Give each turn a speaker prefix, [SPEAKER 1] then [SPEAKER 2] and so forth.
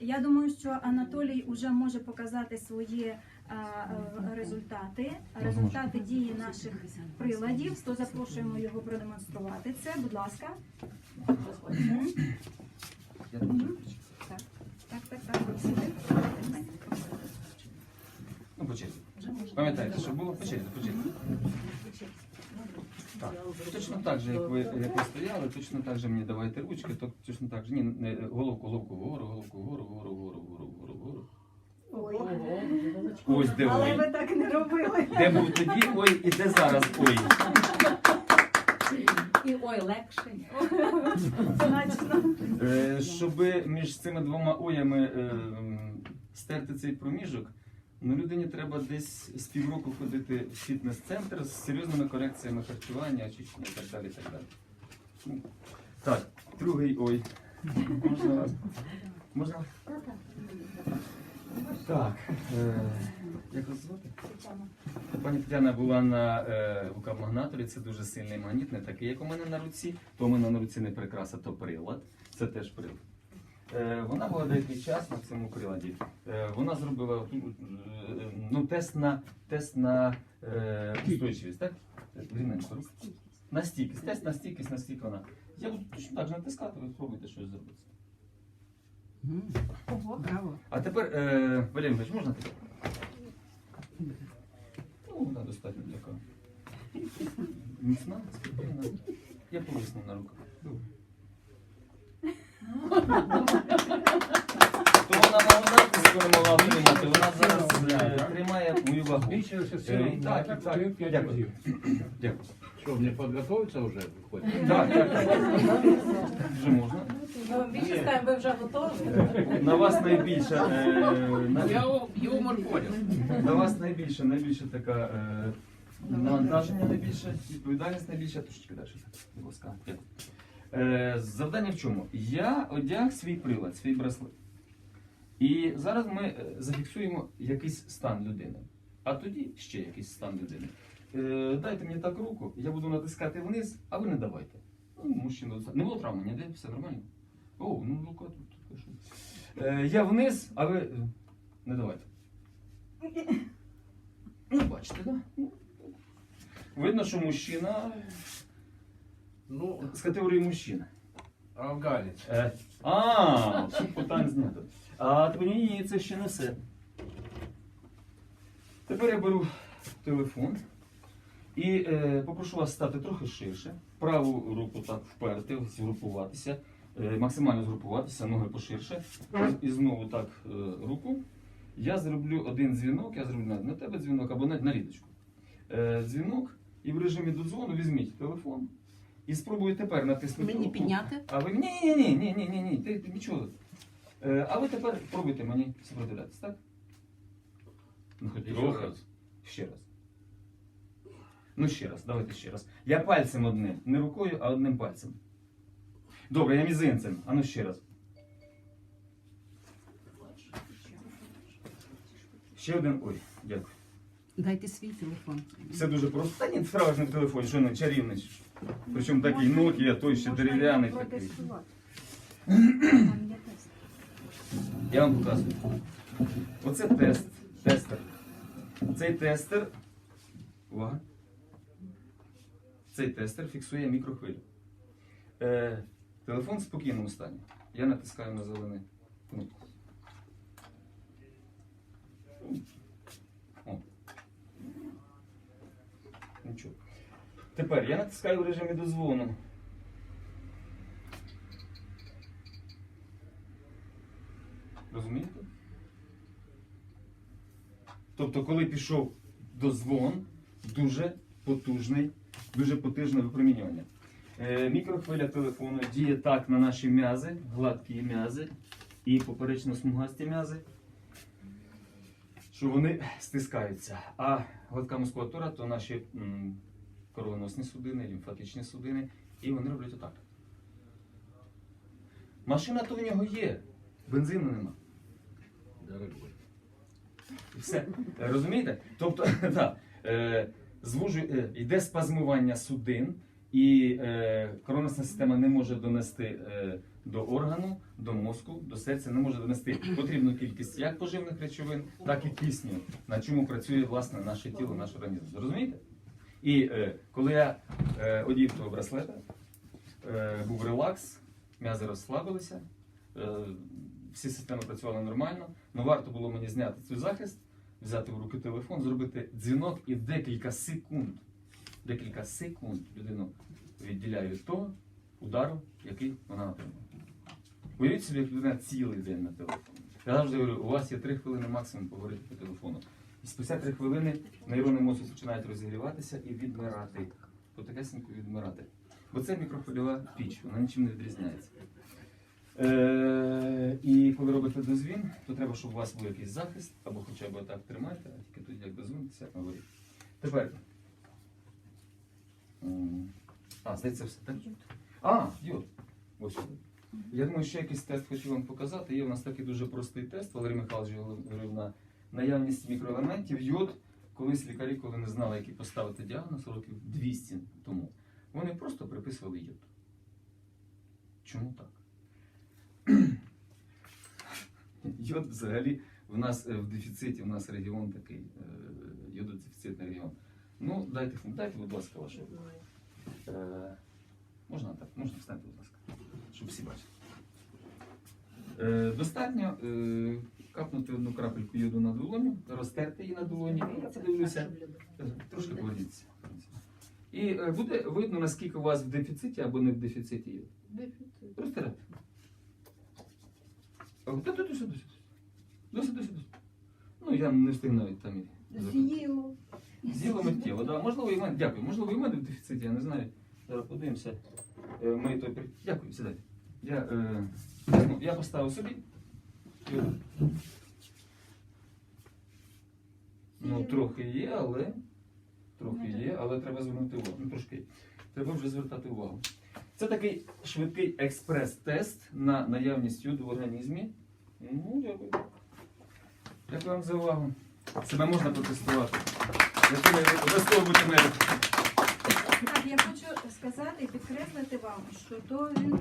[SPEAKER 1] Я думаю, що Анатолій вже може показати свої е, е, результати, результати дії наших приладів. То запрошуємо його продемонструвати це. Будь ласка. Так, так, так, так.
[SPEAKER 2] Ну, по черзі. Пам'ятаєте, що було? По черзі, по черзі. Так. Точно так же, як ви, як ви стояли, точно так же мені давайте ручки, то точно так же. Ні, не, головку, головку вгору, головку вгору, вгору, вгору, вгору, вгору, вгору.
[SPEAKER 1] Ой.
[SPEAKER 2] Ось де
[SPEAKER 1] Але ви
[SPEAKER 2] ой.
[SPEAKER 1] так не робили.
[SPEAKER 2] Де був тоді ой і де зараз ой.
[SPEAKER 3] І ой, легше.
[SPEAKER 1] Значно.
[SPEAKER 2] Е, щоб між цими двома оями е, стерти цей проміжок, ну людині треба десь з півроку ходити в фітнес-центр з серйозними корекціями харчування, очищення і так далі. Так, далі. Ну, так, другий ой. Можна? Можна? Так. Е, як вас звати? Пані Тетяна була на е, гукамагнаторі, це дуже сильний магніт, не такий, як у мене на руці. То у мене на руці не прикраса, то прилад. Це теж прилад. Е, вона була деякий час на цьому приладі. Е, вона зробила е, ну, тест на, тест на е, устойчивість, так? На стійкість, тест на стійкість, на стійкість вона. Я буду точно так же натискати, ви спробуйте щось зробити.
[SPEAKER 3] Браво.
[SPEAKER 2] А тепер, е, Валерій Іванович, можна таке? Ну, вона достатньо така. Міцна, спокійна. Я повиснув на руках. Добре. То вона могла яку не могла отримати, вона зараз е, тримає мою вагу.
[SPEAKER 4] Збільшився
[SPEAKER 2] Е,
[SPEAKER 4] силу
[SPEAKER 2] так, так, дякую. Дякую.
[SPEAKER 4] Що, не підготовиться вже виходить?
[SPEAKER 2] Так, так, так. Вже можна.
[SPEAKER 3] Ми більше скажемо, ви вже готові.
[SPEAKER 2] На вас найбільша. е, на-
[SPEAKER 4] Я юмор понял.
[SPEAKER 2] На вас найбільше, найбільше така е, навантаження найбільше, відповідальність найбільша, трошечки далі. Будь ласка, дякую. Е, завдання в чому? Я одяг свій прилад, свій браслет. І зараз ми е, зафіксуємо якийсь стан людини. А тоді ще якийсь стан людини. Е, дайте мені так руку, я буду натискати вниз, а ви не давайте. Ну, мужчина, не було травми, ніде, все нормально. О, ну рука тут. я вниз, а ви не давайте. Ну, бачите, так? Да? Видно, що мужчина
[SPEAKER 4] Ну,
[SPEAKER 2] з категорії мужчина.
[SPEAKER 4] афганець.
[SPEAKER 2] Е, а, тут питань знято. А тепер ні, ні, це ще не все. Тепер я беру телефон і е, попрошу вас стати трохи ширше. Праву руку так вперти, згрупуватися, е, максимально згрупуватися, ноги поширше. І знову так е, руку. Я зроблю один дзвінок, я зроблю на, тебе дзвінок або на, на лідочку. Е, дзвінок, і в режимі додзвону візьміть телефон і спробуйте тепер натиснути.
[SPEAKER 3] Мені
[SPEAKER 2] руку.
[SPEAKER 3] підняти?
[SPEAKER 2] А ви ні, ні, ні, ні, ні, ні, ні, ти, ти нічого. Е, а ви тепер пробуйте мені сопротивлятись, так? Ну, хоч
[SPEAKER 4] Ще
[SPEAKER 2] трохи.
[SPEAKER 4] раз.
[SPEAKER 2] Ще раз. Ну, ще раз, давайте ще раз. Я пальцем одним, не рукою, а одним пальцем. Добре, я мізинцем. А ну ще раз. Ще один. Ой, дякую.
[SPEAKER 3] Дайте свій телефон.
[SPEAKER 2] Все дуже просто. Та ні, справа ж не в телефоні, що не чарівний. Причому такий Nokia, той ще дерев'яний такий. Я вам показую. Оце тест, тестер. Цей тестер. Увага. Цей тестер фіксує мікрохвилю. Е, телефон в спокійному стані. Я натискаю на зелений кнопку. О. Нічого. Тепер я натискаю в режимі дозвону. Розумієте? Тобто, коли пішов дозвон, дуже потужний, дуже потужне випромінювання. Е, мікрохвиля телефону діє так на наші м'язи, гладкі м'язи і поперечно-смугасті м'язи, що вони стискаються. А гладка мускулатура то наші кровоносні судини, лімфатичні судини, і вони роблять отак. Машина то в нього є, бензину нема. Все. Розумієте? Тобто, так, е, звужу, е, йде спазмування судин, і е, коронасна система не може донести е, до органу, до мозку, до серця не може донести потрібну кількість як поживних речовин, так і кисню, на чому працює власне наше тіло, наш організм. Зрозумієте? І е, коли я е, одів того браслета, е, був релакс, м'язи розслабилися, е, всі системи працювали нормально. Ну варто було мені зняти цей захист, взяти в руки телефон, зробити дзвінок і декілька секунд, декілька секунд людину відділяє від того удару, який вона отримала. Уявіть собі, як людина цілий день на телефоні. Я завжди говорю, у вас є три хвилини максимум поговорити по телефону. І спустя три хвилини нейрони мозку починають розігріватися і відмирати. Потихесенько відмирати. Бо це мікрохвильова піч, вона нічим не відрізняється. Е, і коли робите дозвін, то треба, щоб у вас був якийсь захист, або хоча б так тримайте, а тільки тоді як як на горі. Тепер. А, здається, все так? А, йод. Ось. Я думаю, ще якийсь тест хочу вам показати. Є у нас такий дуже простий тест. Валерій Михайлович говорив на наявність мікроелементів. Йод, колись лікарі, коли не знали, який поставити діагноз років 200 тому, вони просто приписували йод. Чому так? Йод взагалі в нас е, в дефіциті, в нас регіон такий, е, йододефіцитний регіон. Ну, дайте, дайте, будь ласка, вашу. Е, можна так, можна встаньте, будь ласка, щоб всі бачили. Е, достатньо е, капнути одну крапельку йоду на долоню, розтерти її на долоні. І я подивлюся. Е, Трошки поверніться. І е, буде видно, наскільки у вас в дефіциті або не в дефіциті йод. Розтирати. Тут сюди, сюди. Досить, досить, досить. Ну, я не встиг навіть там і.
[SPEAKER 1] З'їло.
[SPEAKER 2] З'їло миттєво, да. Можливо, і мене. Дякую. Можливо, і мене в дефіциті, я не знаю. Зараз подивимося. Е, Ми то... Дякую, сідайте. Я, е... ну, я поставив собі. Йод. Ну, трохи є, але. Трохи є, але треба звернути увагу. Ну, трошки. Треба вже звертати увагу. Це такий швидкий експрес-тест на наявність йоду в організмі. Ну, дякую. Дякую вам за увагу. Себе можна протестувати. Обов'язково.
[SPEAKER 1] Так, я хочу сказати і підкреслити вам, що то він